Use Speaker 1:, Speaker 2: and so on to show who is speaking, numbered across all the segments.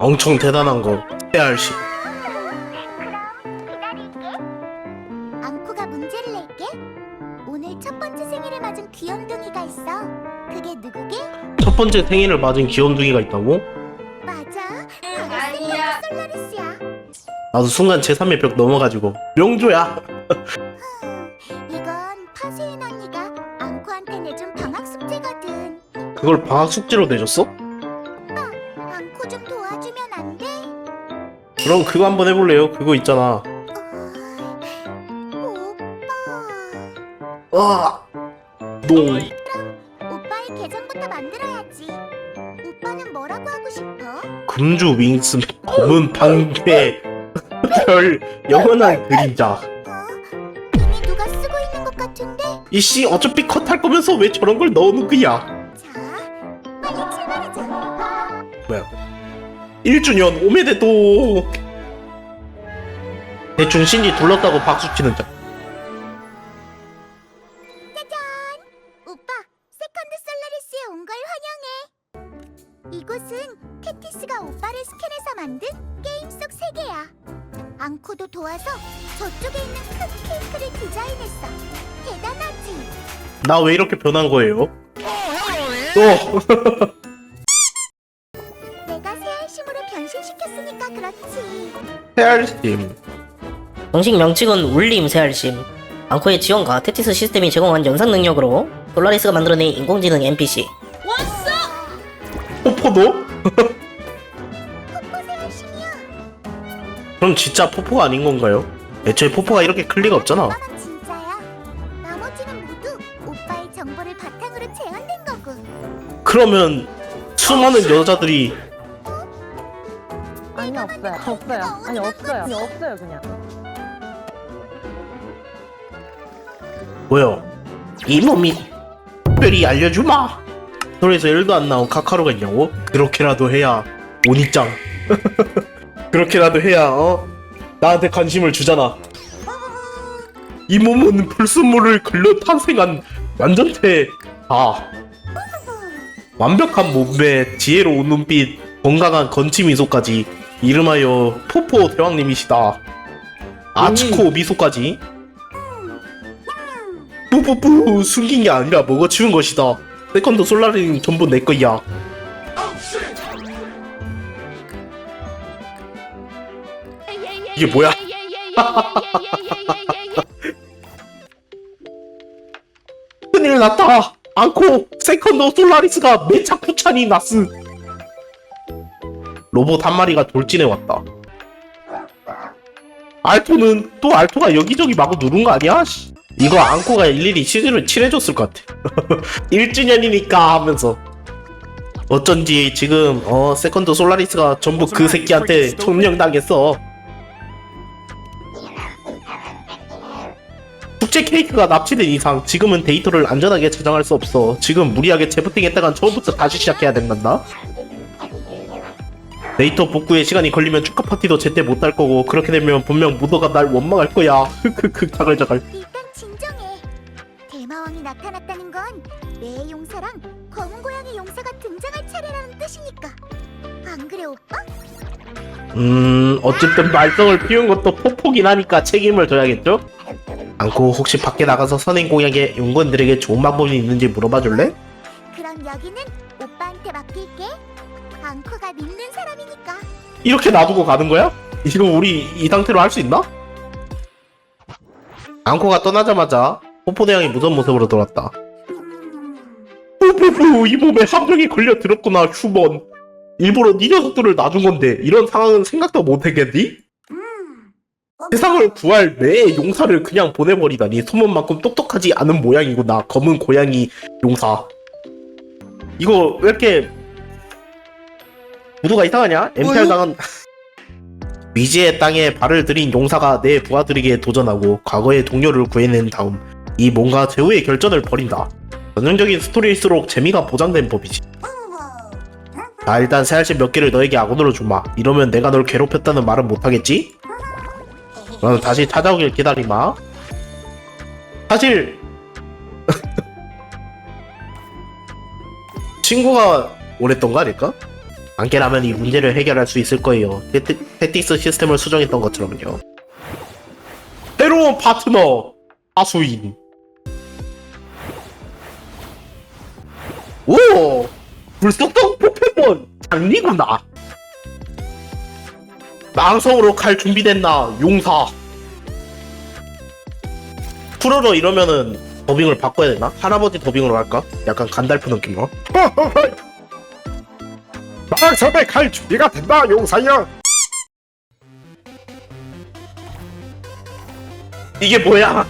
Speaker 1: 엄청 대단한 거 해알씨
Speaker 2: 앙코가 문제를 낼게. 오늘 첫 번째 생일을 맞은 귀염둥이가 있어. 그게 누구게?
Speaker 1: 첫 번째 생일을 맞은 귀염둥이가 있다고?
Speaker 2: 맞아. 바로 세컨드 솔라리스야.
Speaker 1: 나도 순간 제3의 벽 넘어가지고 명조야
Speaker 2: 이건 파수인 언니가 앙코한테 내준 방학 숙제거든.
Speaker 1: 그걸 방학 숙제로 내줬어? 그럼 그거 한번 해볼래요? 그거 있잖아
Speaker 2: 오빠.
Speaker 1: 아, 똥
Speaker 2: 오빠의 계정부터 만들어야지. 오빠는 뭐라고 하고 싶어?
Speaker 1: 금주 윙스 검은 방패 별 영원한 그림자
Speaker 2: 어? 이미 누가 쓰고 있는 것 같은데?
Speaker 1: 이씨 어차피 컷할 거면서 왜 저런 걸 넣어놓은 거야
Speaker 2: 자, 빨리 출발하자.
Speaker 1: 1주년 오메데또 대충 신지 둘렀다고 박수치는 자
Speaker 2: 짜잔! 오빠, 세컨드 솔라리스에 온 걸 환영해. 이곳은 테티스가 오빠를 스캔해서 만든 게임 속 세계야. 앙코도 도와서 저쪽에 있는 큰 케이크를 디자인했어. 대단하지?
Speaker 1: 나 왜 이렇게 변한 거예요? 또
Speaker 2: 새알심으로 변신시켰으니까 그렇지.
Speaker 1: 헤알심
Speaker 3: 정식 명칭은 울림 새알심. 앙코의 지원과 테티스 시스템이 제공한 영상 능력으로 솔라리스가 만들어낸 인공지능 NPC.
Speaker 1: 포포도? 그럼 진짜 포포가 아닌 건가요? 애초에 포포가 이렇게 클 리가 없잖아
Speaker 2: 오빠만 진짜야. 나머지는 모두 오빠의 정보를 바탕으로 제한된 거고.
Speaker 1: 그러면 수많은 여자들이
Speaker 4: 없어요. 없어요. 아니 없어요. 아니 없어요 그냥.
Speaker 1: 뭐야 이 몸이 특별히 알려주마 소리에서 1도 안 나온 카카로가 있냐고? 그렇게라도 해야 오니짱 그렇게라도 해야 어? 나한테 관심을 주잖아 이 몸은 불순물을 글러 탄생한 완전체 아 완벽한 몸매 지혜로운 눈빛 건강한 건치 미소까지 이름하여 포포 대왕님이시다 아치코 미소까지 뿌뿌뿌 숨긴 게 아니라 먹어치운 것이다. 세컨드 솔라리는 전부 내 거야. 이게 뭐야? 큰일 났다. 앙코 세컨드 솔라리스가 매착 부찬이 났음. 로봇 한 마리가 돌진해 왔다. 알토는 또 알토가 여기저기 마구 누른 거 아니야? 씨. 이거 앙코가 일일이 치즈를 칠해줬을 것 같아. 1주년이니까 하면서. 어쩐지 지금 어 세컨드 솔라리스가 전부 그 새끼한테 점령당했어. 축제 케이크가 납치된 이상 지금은 데이터를 안전하게 저장할 수 없어. 지금 무리하게 재부팅했다간 처음부터 다시 시작해야 된단다. 데이터 복구에 시간이 걸리면 축하 파티도 제때 못 할 거고 그렇게 되면 분명 무더가 날 원망할 거야. 흑흑흑 자글자글.
Speaker 2: 일단 진정해. 대마왕이 나타났다는 건 내 용사랑 검은 고양이 용사가 등장할 차례라는 뜻이니까. 안 그래 오빠?
Speaker 1: 음 어쨌든 말썽을 피운 것도 포포긴 하니까 책임을 져야겠죠? 않고 혹시 밖에 나가서 선행 공약에 용건들에게 좋은 방법이 있는지 물어봐 줄래?
Speaker 2: 그럼 여기는 오빠한테 맡길게. 앙코가 믿는 사람이니까.
Speaker 1: 이렇게 놔두고 가는 거야? 이거 우리 이 상태로 할 수 있나? 앙코가 떠나자마자 포포대왕이 무서운 모습으로 돌았다. 뿌뿌뿌 이 몸에 함정이 걸려 들었구나 휴먼. 일부러 네 녀석들을 놔준 건데 이런 상황은 생각도 못 했겠니? 세상을 구할 내 용사를 그냥 보내버리다니 소문만큼 똑똑하지 않은 모양이구나 검은 고양이 용사 이거 왜 이렇게 무도가 이상하냐? MTR 당한 미지의 땅에 발을 들인 용사가 내 부하들에게 도전하고 과거의 동료를 구해낸 다음 이 뭔가 최후의 결전을 벌인다 전형적인 스토리일수록 재미가 보장된 법이지 자 일단 새알씨 몇 개를 너에게 악원으로 주마 이러면 내가 널 괴롭혔다는 말은 못하겠지? 그럼 다시 찾아오길 기다리마 사실 친구가 원했던 거 아닐까? 안개라면 이 문제를 해결할 수 있을 거예요. 테티, 테티스 시스템을 수정했던 것처럼요. 새로운 파트너 하수인. 오 불속성 포켓몬 장리구나. 망성으로 갈 준비됐나 용사. 프로로 이러면은 더빙을 바꿔야 되나? 할아버지 더빙으로 할까? 약간 간달프 느낌으로.
Speaker 5: 망섭에 갈 준비가 된다 용사여
Speaker 1: 이게 뭐야?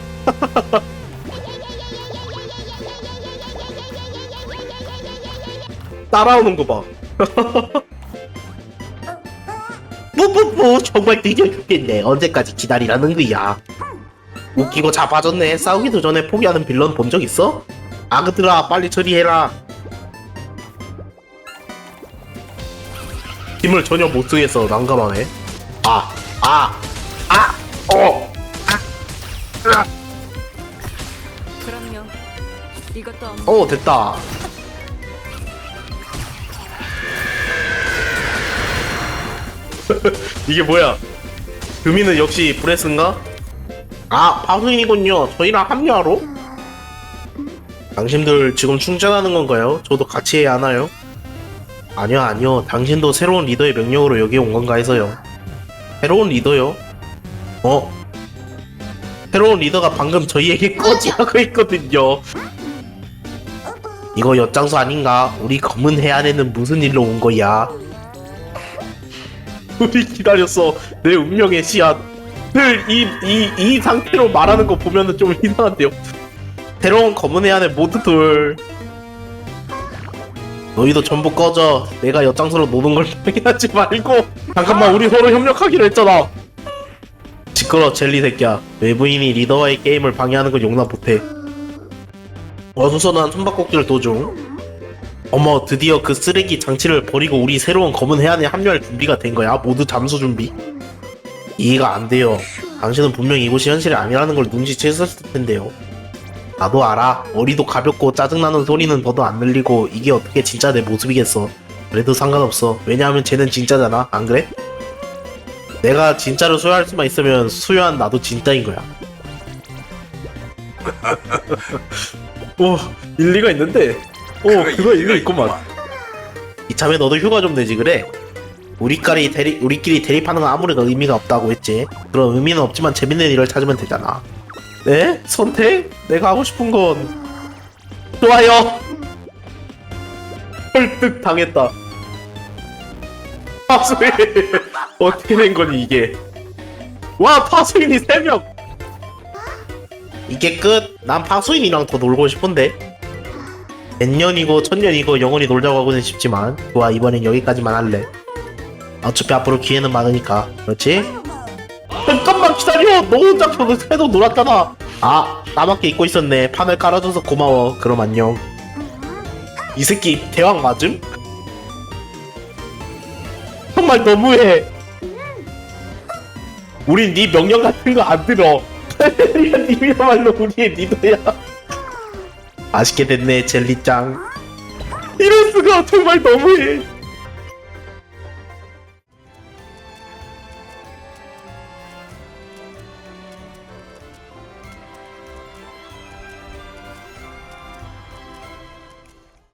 Speaker 1: 따라오는 거 봐. 뿌뿌뿌 정말 늦어 죽겠네. 언제까지 기다리라는 거야? 웃기고 자빠졌네. 싸우기도 전에 포기하는 빌런 본 적 있어? 아그들아 빨리 처리해라. 힘을 전혀 못 쓰겠어 난감하네. 아, 아, 아, 어.
Speaker 6: 그럼요. 이것도
Speaker 1: 없어 됐다 이게 뭐야 금이는 역시 브레스인가? 아 파수인이군요 저희랑 합류하러? 당신들 지금 충전하는 건가요? 저도 같이 해야 하나요? 아니요 아니요 당신도 새로운 리더의 명령으로 여기 온 건가 해서요 새로운 리더요? 어? 새로운 리더가 방금 저희에게 꺼지하고 있거든요 이거 엿장수 아닌가? 우리 검은 해안에는 무슨 일로 온 거야? 우리 기다렸어. 내 운명의 씨앗. 늘이 이이 상태로 말하는 거 보면은 좀 이상한데요. 새로운 검은 해안의 모두들. 너희도 전부 꺼져. 내가 엿장수로 노는 걸 방해하지 말고. 잠깐만, 우리 서로 협력하기로 했잖아. 시끄러, 젤리 새끼야. 외부인이 리더와의 게임을 방해하는 건 용납 못해. 어수선한 숨바꼭질 도중 어머 드디어 그 쓰레기 장치를 버리고 우리 새로운 검은 해안에 합류할 준비가 된 거야 모두 잠수 준비 이해가 안 돼요 당신은 분명 이곳이 현실이 아니라는 걸 눈치챘었을 텐데요 나도 알아. 머리도 가볍고 짜증나는 소리는 더도 안 들리고 이게 어떻게 진짜 내 모습이겠어. 그래도 상관없어. 왜냐하면 쟤는 진짜잖아. 안 그래? 내가 진짜로 수여할 수만 있으면 수여한 나도 진짜인 거야. 오 일리가 있는데. 오 그거 일리 있구만. 이참에 너도 휴가 좀 내지 그래? 우리끼리 대리 우리끼리 대립하는 건 아무리 의미가 없다고 했지. 그런 의미는 없지만 재밌는 일을 찾으면 되잖아 네? 선택? 내가 하고 싶은 건 좋아요. 헐뜩 당했다. 파수인 어떻게 된 거니 이게? 와 파수인이 3명. 이게 끝? 난 파수인이랑 더 놀고 싶은데. 백년이고 천년이고 영원히 놀자고 하고는 싶지만. 좋아 이번엔 여기까지만 할래. 어차피 앞으로 기회는 많으니까. 그렇지? 잠깐만 기다려. 너 혼자 저도 새도 놀았잖아. 아 나밖에 잊고 있었네. 판을 깔아줘서 고마워. 그럼 안녕. 이 새끼 대왕 맞음? 정말 너무해. 우린 네 명령 같은 거 안 들어. 님이야말로 우리의 리더야. 맛있게 됐네 젤리짱. 이럴 수가. 정말 너무해